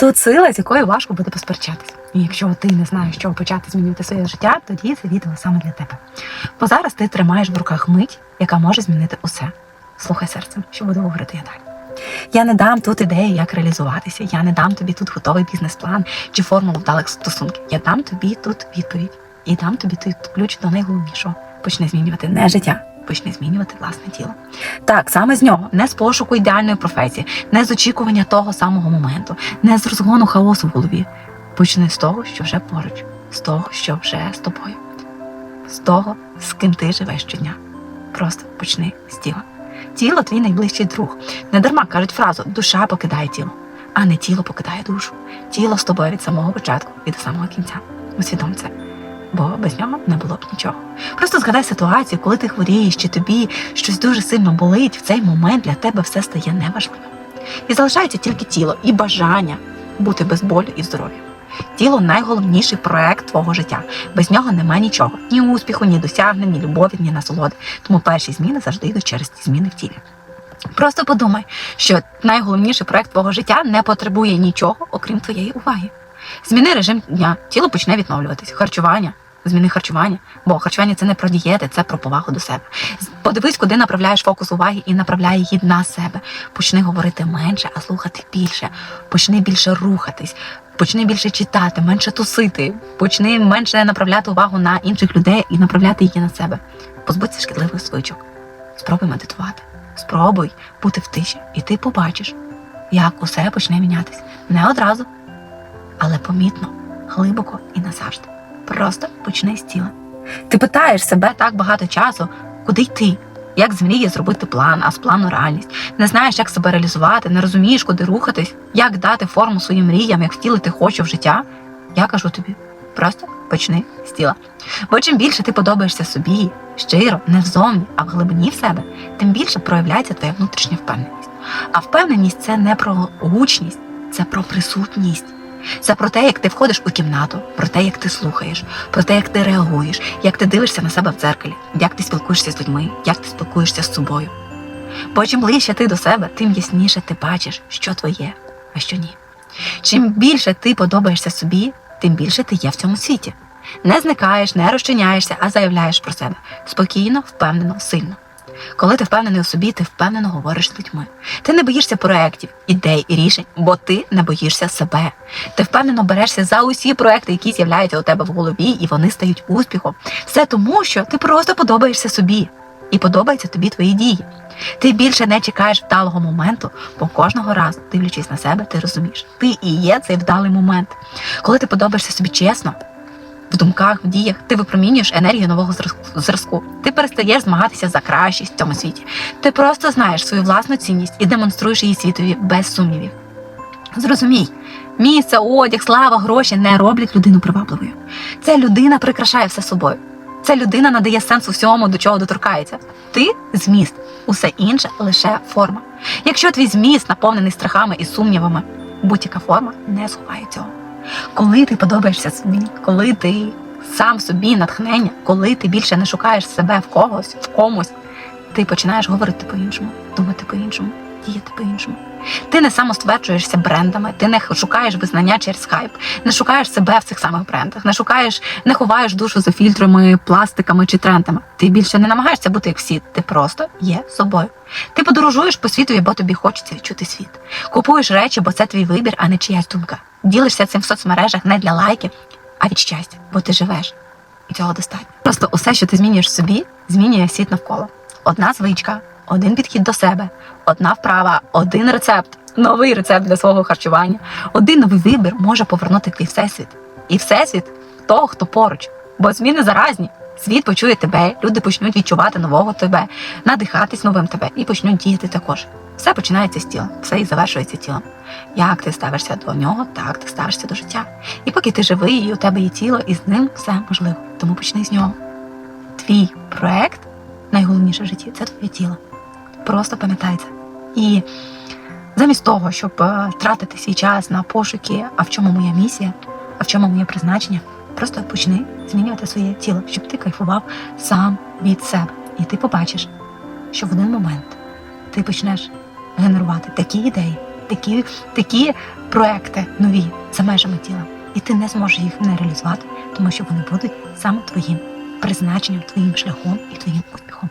Тут сила, з якою важко буде посперечатись. І якщо ти не знаєш, що почати змінювати своє життя, тоді це відео саме для тебе. Бо зараз ти тримаєш в руках мить, яка може змінити усе. Слухай серцем, що буду говорити я далі. Я не дам тут ідеї, як реалізуватися. Я не дам тобі тут готовий бізнес-план чи формулу вдалих стосунків. Я дам тобі тут відповідь і дам тобі тут ключ до найголовнішого. Почни змінювати не життя, почни змінювати власне тіло. Так, саме з нього, не з пошуку ідеальної професії, не з очікування того самого моменту, не з розгону хаосу в голові. Почни з того, що вже поруч, з того, що вже з тобою, з того, з ким ти живеш щодня. Просто почни з тіла. Тіло твій найближчий друг. Не дарма кажуть фразу душа покидає тіло, а не тіло покидає душу. Тіло з тобою від самого початку і до самого кінця. Усвідом це. Бо без нього не було б нічого. Просто згадай ситуацію, коли ти хворієш, чи тобі щось дуже сильно болить, в цей момент для тебе все стає неважливим. І залишається тільки тіло і бажання бути без болю і здоров'я. Тіло найголовніший проект твого життя. Без нього немає нічого: ні успіху, ні досягнень, ні любові, ні насолоди. Тому перші зміни завжди йдуть через ці зміни в тілі. Просто подумай, що найголовніший проект твого життя не потребує нічого, окрім твоєї уваги. Зміни режим дня, тіло почне відновлюватись. Харчування, зміни харчування, бо харчування це не про дієти, це про повагу до себе. Подивись, куди направляєш фокус уваги і направляй її на себе. Почни говорити менше, а слухати більше. Почни більше рухатись, почни більше читати, менше тусити, почни менше направляти увагу на інших людей і направляти її на себе. Позбудься шкідливих звичок. Спробуй медитувати, спробуй бути в тиші, і ти побачиш, як усе почне мінятись. Не одразу, але помітно, глибоко і назавжди. Просто почни з тіла. Ти питаєш себе так багато часу, куди йти, як з мрії зробити план, а з плану реальність. Не знаєш, як себе реалізувати, не розумієш, куди рухатись, як дати форму своїм мріям, як втілити хочу в життя. Я кажу тобі, просто почни з тіла. Бо чим більше ти подобаєшся собі, щиро, не взовні, а в глибині в себе, тим більше проявляється твоя внутрішня впевненість. А впевненість це не про гучність, це про присутність. Це про те, як ти входиш у кімнату, про те, як ти слухаєш, про те, як ти реагуєш, як ти дивишся на себе в дзеркалі, як ти спілкуєшся з людьми, як ти спілкуєшся з собою. Бо чим ближче ти до себе, тим ясніше ти бачиш, що твоє, а що ні. Чим більше ти подобаєшся собі, тим більше ти є в цьому світі. Не зникаєш, не розчиняєшся, а заявляєш про себе спокійно, впевнено, сильно. Коли ти впевнений у собі, ти впевнено говориш з людьми. Ти не боїшся проєктів, ідей і рішень, бо ти не боїшся себе. Ти впевнено берешся за усі проекти, які з'являються у тебе в голові, і вони стають успіхом. Все тому, що ти просто подобаєшся собі і подобаються тобі твої дії. Ти більше не чекаєш вдалого моменту, бо кожного разу, дивлячись на себе, ти розумієш, ти і є цей вдалий момент. Коли ти подобаєшся собі чесно, в думках, в діях, ти випромінюєш енергію нового зразку-. Ти перестаєш змагатися за кращість в цьому світі. Ти просто знаєш свою власну цінність і демонструєш її світові без сумнівів. Зрозумій, місце, одяг, слава, гроші не роблять людину привабливою. Ця людина прикрашає все собою. Ця людина надає сенсу всьому, до чого доторкається. Ти зміст, усе інше лише форма. Якщо твій зміст наповнений страхами і сумнівами, будь-яка форма не сховає цього. Коли ти подобаєшся собі, коли ти сам собі натхнення, коли ти більше не шукаєш себе в когось, в комусь, ти починаєш говорити по-іншому, думати по-іншому, діяти по-іншому. Ти не самостверджуєшся брендами, ти не шукаєш визнання через хайп, не шукаєш себе в цих самих брендах, не шукаєш, не ховаєш душу за фільтрами, пластиками чи трендами. Ти більше не намагаєшся бути як всі, ти просто є собою. Ти подорожуєш по світу, бо тобі хочеться відчути світ. Купуєш речі, бо це твій вибір, а не чиясь думка. Ділишся цим в соцмережах не для лайків, а від щастя, бо ти живеш. І цього достатньо. Просто усе, що ти змінюєш собі, змінює світ навколо. Одна звичка, один підхід до себе, одна вправа, один рецепт, новий рецепт для свого харчування, один новий вибір може повернути твій всесвіт. І всесвіт того, хто поруч. Бо зміни заразні. Світ почує тебе, люди почнуть відчувати нового тебе, надихатись новим тебе і почнуть діяти також. Все починається з тіла, все і завершується тілом. Як ти ставишся до нього, так ти ставишся до життя. І поки ти живий, і у тебе є тіло, і з ним все можливо. Тому почни з нього. Твій проект найголовніше в житті це твоє тіло. Просто пам'ятай це. І замість того, щоб е, тратити свій час на пошуки, а в чому моя місія, а в чому моє призначення, просто почни змінювати своє тіло, щоб ти кайфував сам від себе. І ти побачиш, що в один момент ти почнеш генерувати такі ідеї, такі, такі проекти нові за межами тіла. І ти не зможеш їх не реалізувати, тому що вони будуть саме твоїм призначенням, твоїм шляхом і твоїм успіхом.